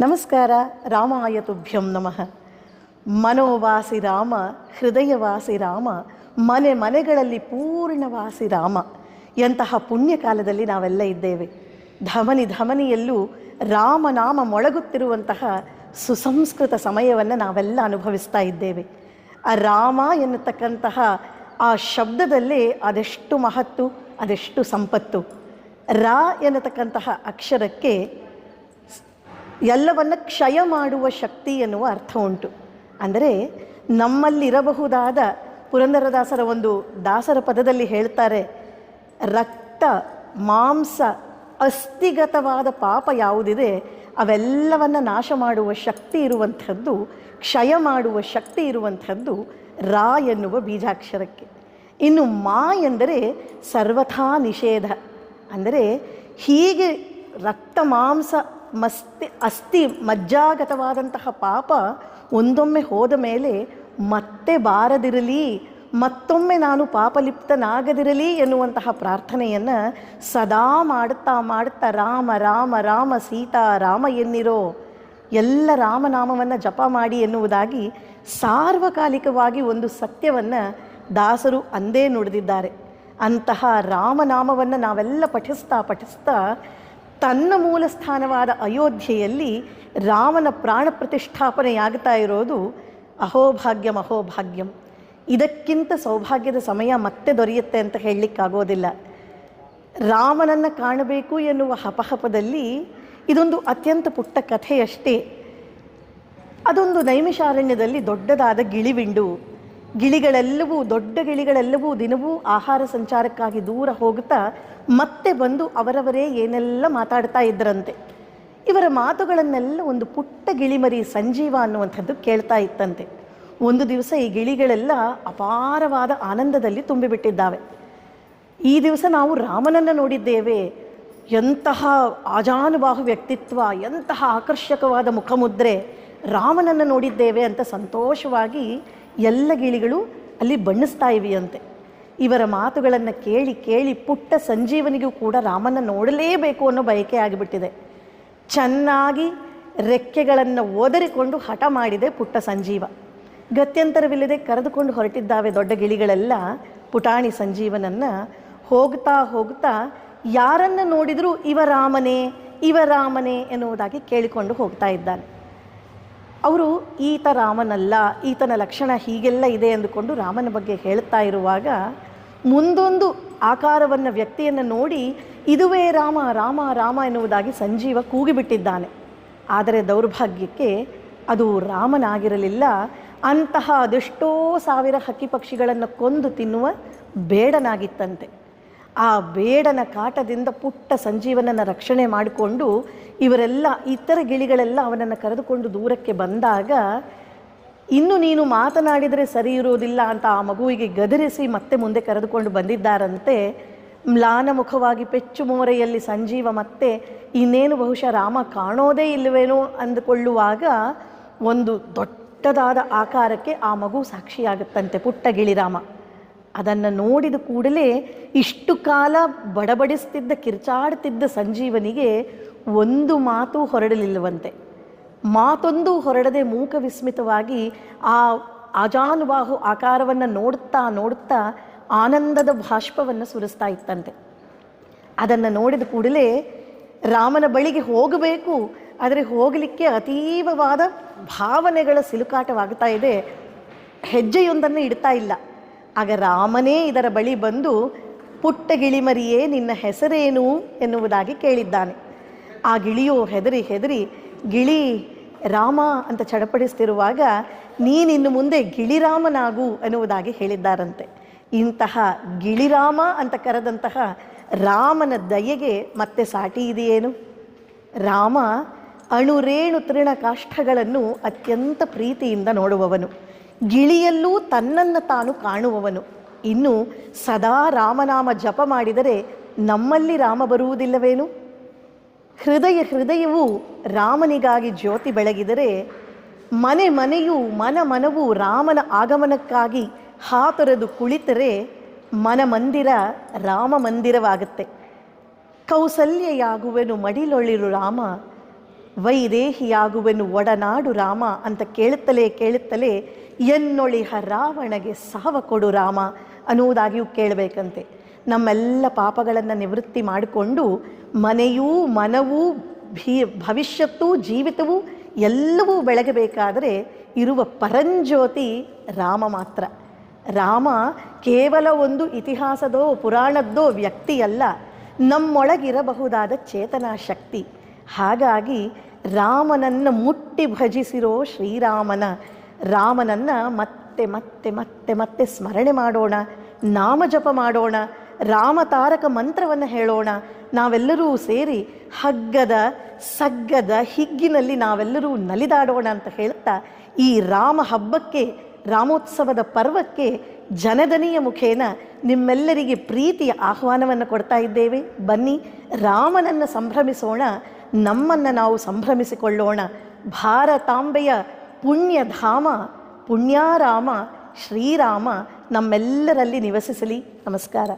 ನಮಸ್ಕಾರ ರಾಮಾಯ ತುಭ್ಯಂ ನಮಃ. ಮನೋವಾಸಿ ರಾಮ, ಹೃದಯವಾಸಿ ರಾಮ, ಮನೆ ಮನೆಗಳಲ್ಲಿ ಪೂರ್ಣವಾಸಿ ರಾಮ. ಎಂತಹ ಪುಣ್ಯ ಕಾಲದಲ್ಲಿ ನಾವೆಲ್ಲ ಇದ್ದೇವೆ. ಧಮನಿ ಧಮನಿಯಲ್ಲೂ ರಾಮನಾಮ ಮೊಳಗುತ್ತಿರುವಂತಹ ಸುಸಂಸ್ಕೃತ ಸಮಯವನ್ನು ನಾವೆಲ್ಲ ಅನುಭವಿಸ್ತಾ ಇದ್ದೇವೆ. ಆ ರಾಮ ಎನ್ನತಕ್ಕಂತಹ ಆ ಶಬ್ದದಲ್ಲೇ ಅದೆಷ್ಟು ಮಹತ್ತು, ಅದೆಷ್ಟು ಸಂಪತ್ತು. ರಾ ಎನ್ನತಕ್ಕಂತಹ ಅಕ್ಷರಕ್ಕೆ ಎಲ್ಲವನ್ನ ಕ್ಷಯ ಮಾಡುವ ಶಕ್ತಿ ಎನ್ನುವ ಅರ್ಥ ಉಂಟು. ಅಂದರೆ ನಮ್ಮಲ್ಲಿರಬಹುದಾದ, ಪುರಂದರದಾಸರ ಒಂದು ದಾಸರ ಪದದಲ್ಲಿ ಹೇಳ್ತಾರೆ, ರಕ್ತ, ಮಾಂಸ, ಅಸ್ಥಿಗತವಾದ ಪಾಪ ಯಾವುದಿದೆ, ಅವೆಲ್ಲವನ್ನು ನಾಶ ಮಾಡುವ ಶಕ್ತಿ ಇರುವಂಥದ್ದು, ಕ್ಷಯ ಮಾಡುವ ಶಕ್ತಿ ಇರುವಂಥದ್ದು ರಾ ಎನ್ನುವ ಬೀಜಾಕ್ಷರಕ್ಕೆ. ಇನ್ನು ಮಾ ಎಂದರೆ ಸರ್ವಥಾ ನಿಷೇಧ. ಅಂದರೆ ಹೀಗೆ ರಕ್ತ, ಮಾಂಸ ಮಸ್ತಿ, ಅಸ್ಥಿ, ಮಜ್ಜಾಗತವಾದಂತಹ ಪಾಪ ಒಂದೊಮ್ಮೆ ಹೋದ ಮೇಲೆ ಮತ್ತೆ ಬಾರದಿರಲಿ, ಮತ್ತೊಮ್ಮೆ ನಾನು ಪಾಪಲಿಪ್ತನಾಗದಿರಲಿ ಎನ್ನುವಂತಹ ಪ್ರಾರ್ಥನೆಯನ್ನು ಸದಾ ಮಾಡುತ್ತಾ ಮಾಡುತ್ತಾ ರಾಮ ರಾಮ ರಾಮ, ಸೀತಾ, ರಾಮ ಎನ್ನಿರೋ ಎಲ್ಲ ರಾಮನಾಮವನ್ನು ಜಪ ಮಾಡಿ ಎನ್ನುವುದಾಗಿ ಸಾರ್ವಕಾಲಿಕವಾಗಿ ಒಂದು ಸತ್ಯವನ್ನು ದಾಸರು ಅಂದೇ ನುಡಿದಿದ್ದಾರೆ. ಅಂತಹ ರಾಮನಾಮವನ್ನು ನಾವೆಲ್ಲ ಪಠಿಸ್ತಾ ಪಠಿಸ್ತಾ ತನ್ನ ಮೂಲ ಸ್ಥಾನವಾದ ಅಯೋಧ್ಯೆಯಲ್ಲಿ ರಾಮನ ಪ್ರಾಣ ಪ್ರತಿಷ್ಠಾಪನೆಯಾಗ್ತಾ ಇರೋದು ಅಹೋಭಾಗ್ಯಂ ಅಹೋಭಾಗ್ಯಂ. ಇದಕ್ಕಿಂತ ಸೌಭಾಗ್ಯದ ಸಮಯ ಮತ್ತೆ ದೊರೆಯುತ್ತೆ ಅಂತ ಹೇಳಲಿಕ್ಕಾಗೋದಿಲ್ಲ. ರಾಮನನ್ನು ಕಾಣಬೇಕು ಎನ್ನುವ ಹಪಹಪದಲ್ಲಿ ಇದೊಂದು ಅತ್ಯಂತ ಪುಟ್ಟ ಕಥೆಯಷ್ಟೇ. ಅದೊಂದು ನೈಮಿಷಾರಣ್ಯದಲ್ಲಿ ದೊಡ್ಡದಾದ ಗಿಳಿವಿಂಡು ಗಿಳಿಗಳೆಲ್ಲವೂ, ದೊಡ್ಡ ಗಿಳಿಗಳೆಲ್ಲವೂ ದಿನವೂ ಆಹಾರ ಸಂಚಾರಕ್ಕಾಗಿ ದೂರ ಹೋಗುತ್ತಾ ಮತ್ತೆ ಬಂದು ಅವರವರೇ ಏನೆಲ್ಲ ಮಾತಾಡ್ತಾ ಇದ್ದರಂತೆ. ಇವರ ಮಾತುಗಳನ್ನೆಲ್ಲ ಒಂದು ಪುಟ್ಟ ಗಿಳಿಮರಿ ಸಂಜೀವ ಅನ್ನುವಂಥದ್ದು ಕೇಳ್ತಾ ಇತ್ತಂತೆ. ಒಂದು ದಿವಸ ಈ ಗಿಳಿಗಳೆಲ್ಲ ಅಪಾರವಾದ ಆನಂದದಲ್ಲಿ ತುಂಬಿಬಿಟ್ಟಿದ್ದಾವೆ. ಈ ದಿವಸ ನಾವು ರಾಮನನ್ನು ನೋಡಿದ್ದೇವೆ. ಎಂತಹ ಆಜಾನುಬಾಹು ವ್ಯಕ್ತಿತ್ವ, ಎಂತಹ ಆಕರ್ಷಕವಾದ ಮುಖಮುದ್ರೆ ರಾಮನನ್ನು ನೋಡಿದ್ದೇವೆ ಅಂತ ಸಂತೋಷವಾಗಿ ಎಲ್ಲ ಗಿಳಿಗಳು ಅಲ್ಲಿ ಬಣ್ಣಿಸ್ತಾ ಇವೆಯಂತೆ. ಇವರ ಮಾತುಗಳನ್ನು ಕೇಳಿ ಕೇಳಿ ಪುಟ್ಟ ಸಂಜೀವನಿಗೂ ಕೂಡ ರಾಮನ ನೋಡಲೇಬೇಕು ಅನ್ನೋ ಬಯಕೆ ಆಗಿಬಿಟ್ಟಿದೆ. ಚೆನ್ನಾಗಿ ರೆಕ್ಕೆಗಳನ್ನು ಒದರಿಕೊಂಡು ಹಠ ಮಾಡಿದೆ ಪುಟ್ಟ ಸಂಜೀವ. ಗತ್ಯಂತರವಿಲ್ಲದೆ ಕರೆದುಕೊಂಡು ಹೊರಟಿದ್ದಾವೆ ದೊಡ್ಡ ಗಿಳಿಗಳೆಲ್ಲ ಪುಟಾಣಿ ಸಂಜೀವನನ್ನು. ಹೋಗ್ತಾ ಹೋಗ್ತಾ ಯಾರನ್ನು ನೋಡಿದರೂ ಇವ ರಾಮನೇ ಇವ ರಾಮನೇ ಎನ್ನುವುದಾಗಿ ಕೇಳಿಕೊಂಡು ಹೋಗ್ತಾ ಇದ್ದಾನೆ. ಅವರು ಈತ ರಾಮನಲ್ಲ, ಈತನ ಲಕ್ಷಣ ಹೀಗೆಲ್ಲ ಇದೆ ಅಂದುಕೊಂಡು ರಾಮನ ಬಗ್ಗೆ ಹೇಳ್ತಾ ಇರುವಾಗ ಮುಂದೊಂದು ಆಕಾರವನ್ನು, ವ್ಯಕ್ತಿಯನ್ನು ನೋಡಿ ಇದುವೇ ರಾಮ ರಾಮ ರಾಮ ಎನ್ನುವುದಾಗಿ ಸಂಜೀವ ಕೂಗಿಬಿಟ್ಟಿದ್ದಾನೆ. ಆದರೆ ದೌರ್ಭಾಗ್ಯಕ್ಕೆ ಅದು ರಾಮನಾಗಿರಲಿಲ್ಲ. ಅಂತಹ ಅದೆಷ್ಟೋ ಸಾವಿರ ಹಕ್ಕಿ ಪಕ್ಷಿಗಳನ್ನು ಕೊಂದು ತಿನ್ನುವ ಬೇಡನಾಗಿತ್ತಂತೆ. ಆ ಬೇಡನ ಕಾಟದಿಂದ ಪುಟ್ಟ ಸಂಜೀವನನ ರಕ್ಷಣೆ ಮಾಡಿಕೊಂಡು ಇವರೆಲ್ಲ, ಇತರ ಗಿಳಿಗಳೆಲ್ಲ ಅವನನ್ನು ಕರೆದುಕೊಂಡು ದೂರಕ್ಕೆ ಬಂದಾಗ, ಇನ್ನು ನೀನು ಮಾತನಾಡಿದರೆ ಸರಿ ಇರೋದಿಲ್ಲ ಅಂತ ಆ ಮಗುವಿಗೆ ಗದರಿಸಿ ಮತ್ತೆ ಮುಂದೆ ಕರೆದುಕೊಂಡು ಬಂದಿದ್ದಾರಂತೆ. ಮ್ಲಾನ ಮುಖವಾಗಿ ಪೆಚ್ಚು ಮೋರೆಯಲ್ಲಿ ಸಂಜೀವ ಮತ್ತೆ ಇನ್ನೇನು ಬಹುಶಃ ರಾಮ ಕಾಣೋದೇ ಇಲ್ಲವೇನೋ ಅಂದುಕೊಳ್ಳುವಾಗ ಒಂದು ದೊಡ್ಡದಾದ ಆಕಾರಕ್ಕೆ ಆ ಮಗು ಸಾಕ್ಷಿಯಾಗುತ್ತಂತೆ, ಪುಟ್ಟ ಗಿಳಿರಾಮ ಅದನ್ನು ನೋಡಿದ ಕೂಡಲೇ ಇಷ್ಟು ಕಾಲ ಬಡಬಡಿಸ್ತಿದ್ದ, ಕಿರ್ಚಾಡ್ತಿದ್ದ ಸಂಜೀವನಿಗೆ ಒಂದು ಮಾತು ಹೊರಡಲಿಲ್ಲವಂತೆ. ಮಾತೊಂದು ಹೊರಡದೆ ಮೂಕ ವಿಸ್ಮಿತವಾಗಿ ಆ ಅಜಾನುಬಾಹು ಆಕಾರವನ್ನು ನೋಡುತ್ತಾ ನೋಡುತ್ತಾ ಆನಂದದ ಭಾಷ್ಪವನ್ನು ಸುರಿಸ್ತಾ ಇತ್ತಂತೆ. ಅದನ್ನು ನೋಡಿದ ಕೂಡಲೇ ರಾಮನ ಬಳಿಗೆ ಹೋಗಬೇಕು, ಆದರೆ ಹೋಗಲಿಕ್ಕೆ ಅತೀವವಾದ ಭಾವನೆಗಳ ಸಿಲುಕಾಟವಾಗ್ತಾ ಇದೆ. ಹೆಜ್ಜೆಯೊಂದನ್ನು ಇಡ್ತಾ ಇಲ್ಲ. ಆಗ ರಾಮನೇ ಇದರ ಬಳಿ ಬಂದು, ಪುಟ್ಟ ಗಿಳಿಮರಿಯೇ, ನಿನ್ನ ಹೆಸರೇನು? ಎನ್ನುವುದಾಗಿ ಕೇಳಿದ್ದಾನೆ. ಆ ಗಿಳಿಯು ಹೆದರಿ ಹೆದರಿ, ಗಿಳಿ, ರಾಮ ಅಂತ ಚಡಪಡಿಸ್ತಿರುವಾಗ ನೀನಿನ್ನು ಮುಂದೆ ಗಿಳಿರಾಮನಾಗು ಎನ್ನುವುದಾಗಿ ಹೇಳಿದ್ದಾರಂತೆ. ಇಂತಹ ಗಿಳಿರಾಮ ಅಂತ ಕರೆದಂತಹ ರಾಮನ ದಯೆಗೆ ಮತ್ತೆ ಸಾಟಿ ಇದೆಯೇನು? ರಾಮ ಅಣುರೇಣು ತೃಣ ಕಾಷ್ಟಗಳನ್ನು ಅತ್ಯಂತ ಪ್ರೀತಿಯಿಂದ ನೋಡುವವನು. ಗಿಳಿಯಲ್ಲೂ ತನ್ನನ್ನು ತಾನು ಕಾಣುವವನು. ಇನ್ನು ಸದಾ ರಾಮನಾಮ ಜಪ ಮಾಡಿದರೆ ನಮ್ಮಲ್ಲಿ ರಾಮ ಬರುವುದಿಲ್ಲವೇನು? ಹೃದಯ ಹೃದಯವು ರಾಮನಿಗಾಗಿ ಜ್ಯೋತಿ ಬೆಳಗಿದರೆ ಮನೆ ಮನೆಯು ಮನ ಮನವು ರಾಮನ ಆಗಮನಕ್ಕಾಗಿ ಹಾತೊರೆದು ಕುಳಿತರೆ ಮನ ಮಂದಿರ ರಾಮ ಮಂದಿರವಾಗುತ್ತೆ. ಕೌಸಲ್ಯೆಯಾಗುವೆನು ಮಡಿಲೊಳಿರು ರಾಮ ವೈದೇಹಿಯಾಗುವೆನು ಒಡನಾಡು ರಾಮ ಅಂತ ಕೇಳುತ್ತಲೇ ಕೇಳುತ್ತಲೇ ಎನ್ನೊಳಿಹ ರಾವಣಗೆ ಸಾವ ಕೊಡು ರಾಮ ಅನ್ನುವುದಾಗಿಯೂ ಕೇಳಬೇಕಂತೆ. ನಮ್ಮೆಲ್ಲ ಪಾಪಗಳನ್ನು ನಿವೃತ್ತಿ ಮಾಡಿಕೊಂಡು ಮನೆಯೂ ಮನವೂ ಭೀ ಭವಿಷ್ಯತ್ತೂ ಜೀವಿತವೂ ಎಲ್ಲವೂ ಬೆಳಗಬೇಕಾದರೆ ಇರುವ ಪರಂಜ್ಯೋತಿ ರಾಮ ಮಾತ್ರ. ರಾಮ ಕೇವಲ ಒಂದು ಇತಿಹಾಸದೋ ಪುರಾಣದ್ದೋ ವ್ಯಕ್ತಿಯಲ್ಲ, ನಮ್ಮೊಳಗಿರಬಹುದಾದ ಚೇತನಾ ಶಕ್ತಿ. ಹಾಗಾಗಿ ರಾಮನನ್ನು ಮುಟ್ಟಿ ಭಜಿಸಿರೋ ಶ್ರೀರಾಮನ, ರಾಮನನ್ನು ಮತ್ತೆ ಮತ್ತೆ ಮತ್ತೆ ಮತ್ತೆ ಸ್ಮರಣೆ ಮಾಡೋಣ, ನಾಮ ಜಪ ಮಾಡೋಣ ರಾಮತಾರಕ ಮಂತ್ರವನ್ನು ಹೇಳೋಣ, ನಾವೆಲ್ಲರೂ ಸೇರಿ ಹಗ್ಗದ ಸಗ್ಗದ ಹಿಗ್ಗಿನಲ್ಲಿ ನಾವೆಲ್ಲರೂ ನಲಿದಾಡೋಣ ಅಂತ ಹೇಳ್ತಾ ಈ ರಾಮ ಹಬ್ಬಕ್ಕೆ, ರಾಮೋತ್ಸವದ ಪರ್ವಕ್ಕೆ ಜನದನಿಯ ಮುಖೇನ ನಿಮ್ಮೆಲ್ಲರಿಗೆ ಪ್ರೀತಿಯ ಆಹ್ವಾನವನ್ನು ಕೊಡ್ತಾ ಇದ್ದೇವೆ. ಬನ್ನಿ, ರಾಮನನ್ನು ಸಂಭ್ರಮಿಸೋಣ. ನಮ್ಮನ್ನು ನಾವು ಸಂಭ್ರಮಿಸಿಕೊಳ್ಳೋಣ. ಭಾರತಾಂಬೆಯ ಪುಣ್ಯಧಾಮ ಪುಣ್ಯಾರಾಮ ಶ್ರೀರಾಮ ನಮ್ಮೆಲ್ಲರಲ್ಲಿ ನಿವಸಿಸಲಿ. ನಮಸ್ಕಾರ.